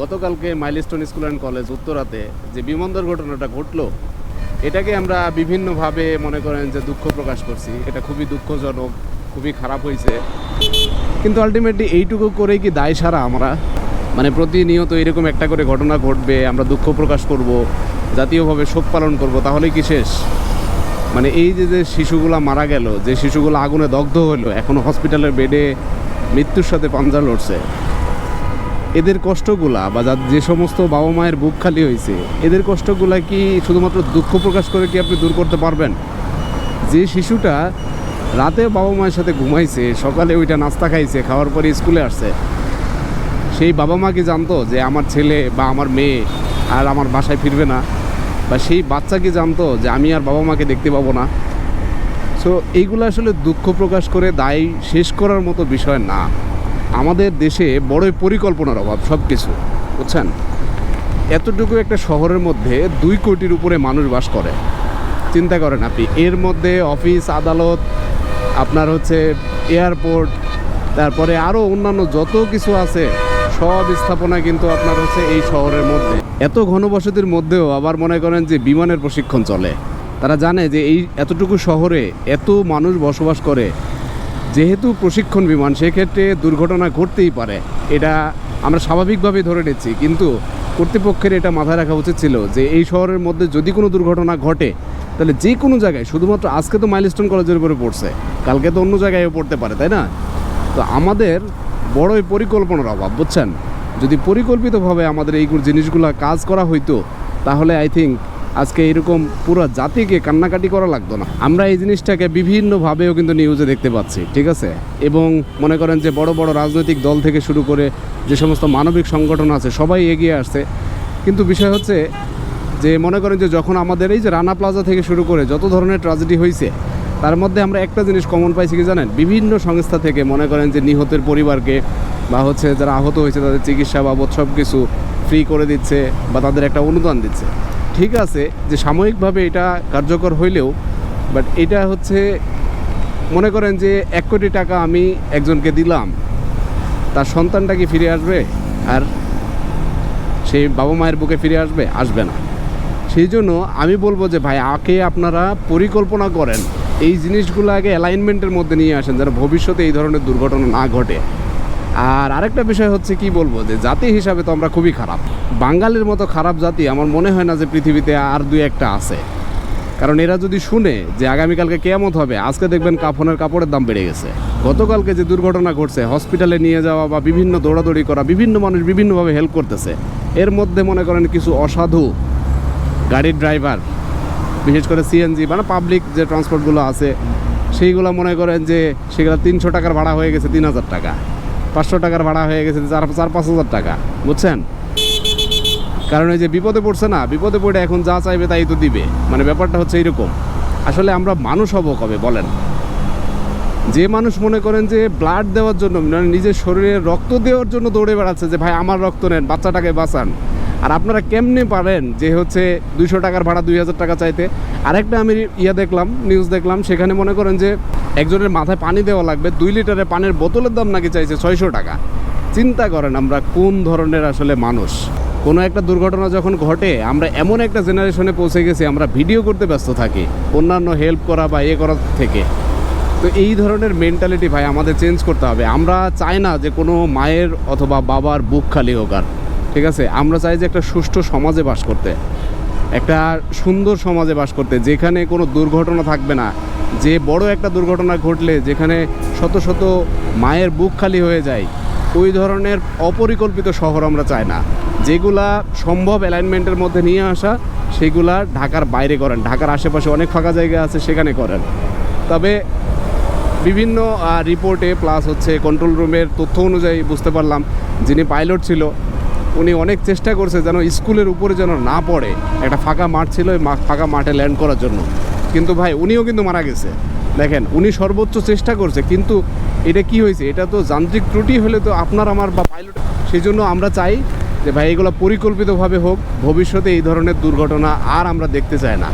গতকালকে milestone school and college উত্তরাতে যে বিমান দুর্ঘটনাটা ঘটলো, এটাকে আমরা বিভিন্নভাবে মনে করেন যে দুঃখ প্রকাশ করছি। এটা খুবই দুঃখজনক, খুবই খারাপ হয়েছে। কিন্তু আলটিমেটলি এইটুকু করেই কি দায় সারা আমরা? মানে প্রতিনিয়ত এরকম একটা করে ঘটনা ঘটবে, আমরা দুঃখ প্রকাশ করব, জাতীয়ভাবে শোক পালন করব তাহলেই কি শেষ? মানে এই যে যে শিশুগুলা মারা গেল, যে শিশুগুলো আগুনে দগ্ধ হলো এখনও হসপিটালের বেডে মৃত্যুর সাথে পাঞ্জা লড়ছে এদের কষ্টগুলা বা যা- যে সমস্ত বাবা মায়ের বুক খালি হয়েছে, এদের কষ্টগুলা কি শুধুমাত্র দুঃখ প্রকাশ করে কি আপনি দূর করতে পারবেন? যে শিশুটা রাতে বাবা মায়ের সাথে ঘুমাইছে, সকালে ওইটা নাস্তা খাইছে, খাওয়ার পরে স্কুলে আসছে, সেই বাবা মা কি জানতো যে আমার ছেলে বা আমার মেয়ে আর আমার বাসায় ফিরবে না? বা সেই বাচ্চা কি জানতো যে আমি আর বাবা মাকে দেখতে পাবো না? সো এইগুলো আসলে দুঃখ প্রকাশ করে, দায় শেষ করার মতো বিষয় না। আমাদের দেশে বড়ই পরিকল্পনার অভাব সব কিছু বুঝছেন? এতটুকু একটা শহরের মধ্যে দুই কোটির উপরে মানুষ বাস করে। চিন্তা করেন আপনি, এর মধ্যে অফিস, আদালত, আপনার হচ্ছে এয়ারপোর্ট, তারপরে আরও অন্যান্য যত কিছু আছে, সব স্থাপনা কিন্তু আপনার হচ্ছে এই শহরের মধ্যে। এত ঘনবসতির মধ্যেও আবার মনে করেন যে বিমানের প্রশিক্ষণ চলে। তারা জানে যে এই এতটুকু শহরে এত মানুষ বসবাস করে যেহেতু প্রশিক্ষণ বিমান, সেক্ষেত্রে দুর্ঘটনা ঘটতেই পারে। এটা আমরা স্বাভাবিকভাবেই ধরে নিচ্ছি। কিন্তু কর্তৃপক্ষের এটা মাথায় রাখা উচিত ছিল যে এই শহরের মধ্যে যদি কোনো দুর্ঘটনা ঘটে, তাহলে যে কোনো জায়গায়, শুধুমাত্র আজকে তো মাইলস্টোন কলেজের উপরে পড়ছে, কালকে তো অন্য জায়গায়ও পড়তে পারে, তাই না? তো আমাদের বড়ই পরিকল্পনার অভাব, বুঝছেন? যদি পরিকল্পিতভাবে আমাদের এই জিনিসগুলো কাজ করা হইতো, তাহলে আই থিঙ্ক আজকে এরকম পুরো জাতিকে কান্নাকাটি করা লাগতো না। আমরা এই জিনিসটাকে বিভিন্নভাবেও কিন্তু নিউজে দেখতে পাচ্ছি, ঠিক আছে? এবং মনে করেন যে বড় বড় রাজনৈতিক দল থেকে শুরু করে যে সমস্ত মানবিক সংগঠন আছে, সবাই এগিয়ে আসছে। কিন্তু বিষয় হচ্ছে যে মনে করেন যে যখন আমাদের এই যে রানা প্লাজা থেকে শুরু করে যত ধরনের ট্রাজেডি হয়েছে তার মধ্যে আমরা একটা জিনিস কমন পাইছি কি জানেন? বিভিন্ন সংস্থা থেকে মনে করেন যে নিহতের পরিবারকে বা হচ্ছে যারা আহত হয়েছে তাদের চিকিৎসা বাবদ সব কিছু ফ্রি করে দিচ্ছে বা তাদের একটা অনুদান দিচ্ছে। ঠিক আছে যে সাময়িকভাবে এটা কার্যকর হইলেও বাট এটা হচ্ছে, মনে করেন যে এক কোটি টাকা আমি একজনকে দিলাম, তার সন্তানটা কি ফিরে আসবে? আর সেই বাবা মায়ের বুকে ফিরে আসবে? আসবে না। সেই জন্য আমি বলব যে ভাই, আগে আপনারা পরিকল্পনা করেন, এই জিনিসগুলো আগে অ্যালাইনমেন্টের মধ্যে নিয়ে আসেন যেন ভবিষ্যতে এই ধরনের দুর্ঘটনা না ঘটে। আর আরেকটা বিষয় হচ্ছে কি বলব যে জাতি হিসাবে তো আমরা খুবই খারাপ। বাঙালির মতো খারাপ জাতি, আমার মনে হয় না যে পৃথিবীতে আর দুই একটা আছে। কারণ এরা যদি শুনে যে আগামীকালকে কেয়ামত হবে, আজকে দেখবেন কাফনের কাপড়ের দাম বেড়ে গেছে। গতকালকে যে দুর্ঘটনা ঘটছে, হসপিটালে নিয়ে যাওয়া বা বিভিন্ন দৌড়াদৌড়ি করা, বিভিন্ন মানুষ বিভিন্নভাবে হেল্প করতেছে। এর মধ্যে মনে করেন কিছু অসাধু গাড়ির ড্রাইভার, বিশেষ করে সিএনজি মানে পাবলিক যে ট্রান্সপোর্টগুলো আছে, সেইগুলো মনে করেন যে সেগুলো তিনশো টাকার ভাড়া হয়ে গেছে তিন হাজার টাকা। পাঁচশো টাকার ভাড়া হয়ে গেছে চার চার, পাঁচ হাজার টাকা। বুঝছেন? কারণ এই যে বিপদে পড়ছে না, বিপদে পড়ে এখন যা চাইবে তাই তো দিবে। মানে ব্যাপারটা হচ্ছে এরকম আসলে আমরা মানুষ হব কবে, বলেন। যে মানুষ মনে করেন যে ব্লাড দেওয়ার জন্য মানে নিজের শরীরে রক্ত দেওয়ার জন্য দৌড়ে বেড়াচ্ছে যে, ভাই, আমার রক্ত নেন, বাচ্চাটাকে বাঁচান। আর আপনারা কেমনে পারেন যে হচ্ছে দুইশো টাকার ভাড়া দুই হাজার টাকা চাইতে? আরেকটা আমি ইয়া দেখলাম নিউজ দেখলাম, সেখানে মনে করেন যে একজনের মাথায় পানি দেওয়া লাগবে, দুই লিটারে পানির বোতলের দাম নাকি চাইছে ছয়শো টাকা। চিন্তা করেন আমরা কোন ধরনের আসলে মানুষ। কোনো একটা দুর্ঘটনা যখন ঘটে, আমরা এমন একটা জেনারেশনে পৌঁছে গেছি, আমরা ভিডিও করতে ব্যস্ত থাকি, অন্যান্য হেল্প করা বা ইয়ে করার থেকে। তো এই ধরনের মেন্টালিটি ভাই, আমাদের চেঞ্জ করতে হবে। আমরা চাই না যে কোনো মায়ের অথবা বাবার বুক খালি হোক আর, ঠিক আছে? আমরা চাই যে একটা সুষ্ঠু সমাজে বাস করতে, একটা সুন্দর সমাজে বাস করতে, যেখানে কোনো দুর্ঘটনা থাকবে না। যে বড় একটা দুর্ঘটনা ঘটলে, যেখানে শত শত মায়ের বুক খালি হয়ে যায় ওই ধরনের অপরিকল্পিত শহর আমরা চাই না। যেগুলা সম্ভব অ্যালাইনমেন্টের মধ্যে নিয়ে আসা, সেগুলা ঢাকার বাইরে করেন। ঢাকার আশেপাশে অনেক ফাঁকা জায়গা আছে, সেখানে করেন। তবে বিভিন্ন রিপোর্টে প্লাস হচ্ছে কন্ট্রোল রুমের তথ্য অনুযায়ী বুঝতে পারলাম, যিনি পাইলট ছিল, উনি অনেক চেষ্টা করছে যেন স্কুলের উপরে যেন না পড়ে। একটা ফাঁকা মাঠ ছিল ওই ফাঁকা মাঠে ল্যান্ড করার জন্য। কিন্তু ভাই, উনিও কিন্তু মারা গেছে। দেখেন, উনি সর্বোচ্চ চেষ্টা করছে, কিন্তু এটা কি হয়েছে? এটা তো যান্ত্রিক ত্রুটি হলে তো আপনার, আমার বা পাইলট সেই জন্য আমরা চাই যে ভাই, এগুলো পরিকল্পিতভাবে হোক, ভবিষ্যতে এই ধরনের দুর্ঘটনা আর আমরা দেখতে চাই না।